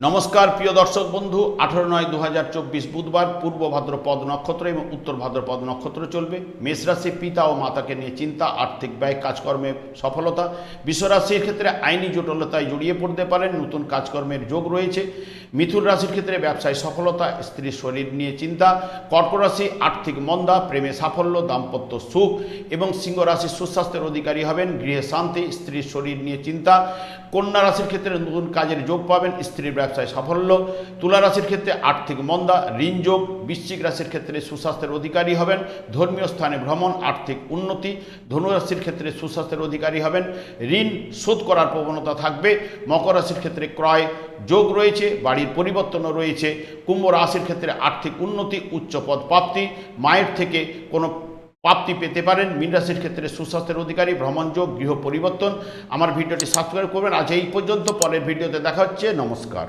নমস্কার, প্রিয় দর্শক বন্ধু। আঠারো নয় দু বুধবার পূর্ব ভাদ্রপদ নক্ষত্র এবং উত্তর ভাদ্রপদ নক্ষত্র চলবে। মেষ রাশি পিতা ও মাতাকে নিয়ে চিন্তা, আর্থিক ব্যয়, কাজকর্মে সফলতা। বিশ্বরাশির ক্ষেত্রে আইনি জটিলতায় জড়িয়ে পড়তে পারেন, নতুন কাজকর্মের যোগ রয়েছে। মিথুন রাশির ক্ষেত্রে ব্যবসায় সফলতা, স্ত্রীর শরীর নিয়ে চিন্তা কর্ক রাশি আর্থিক মন্দা, প্রেমে সাফল্য, দাম্পত্য সুখ এবং সিংহ রাশির সুস্বাস্থ্যের অধিকারী হবেন, গৃহে শান্তি, স্ত্রীর শরীর নিয়ে চিন্তা। কন্যা রাশির ক্ষেত্রে নতুন কাজের যোগ পাবেন, স্ত্রীর ব্যবসায় সাফল্য। তুলা রাশির ক্ষেত্রে আর্থিক মন্দা, ঋণ যোগ, বৃশ্চিক রাশির ক্ষেত্রে সুস্বাস্থ্যের অধিকারী হবেন, ধর্মীয় স্থানে ভ্রমণ, আর্থিক উন্নতি ধনুরাশির ক্ষেত্রে সুস্বাস্থ্যের অধিকারী হবেন, ঋণ শোধ করার প্রবণতা থাকবে, মকর রাশির ক্ষেত্রে ক্রয় যোগ রয়েছে, বাড়ির পরিবর্তনও রয়েছে, কুম্ভ রাশির ক্ষেত্রে আর্থিক উন্নতি, উচ্চ পদ প্রাপ্তি, মায়ের থেকে কোনো প্রাপ্তি পেতে পারেন। মীন রাশির ক্ষেত্রে সুস্বাস্থ্যের অধিকারী ভ্রমণযোগ গৃহ পরিবর্তন। আমার ভিডিওটি সাবস্ক্রাইব করবেন। আজ এই পর্যন্ত, পরের ভিডিওতে দেখা হচ্ছে। নমস্কার।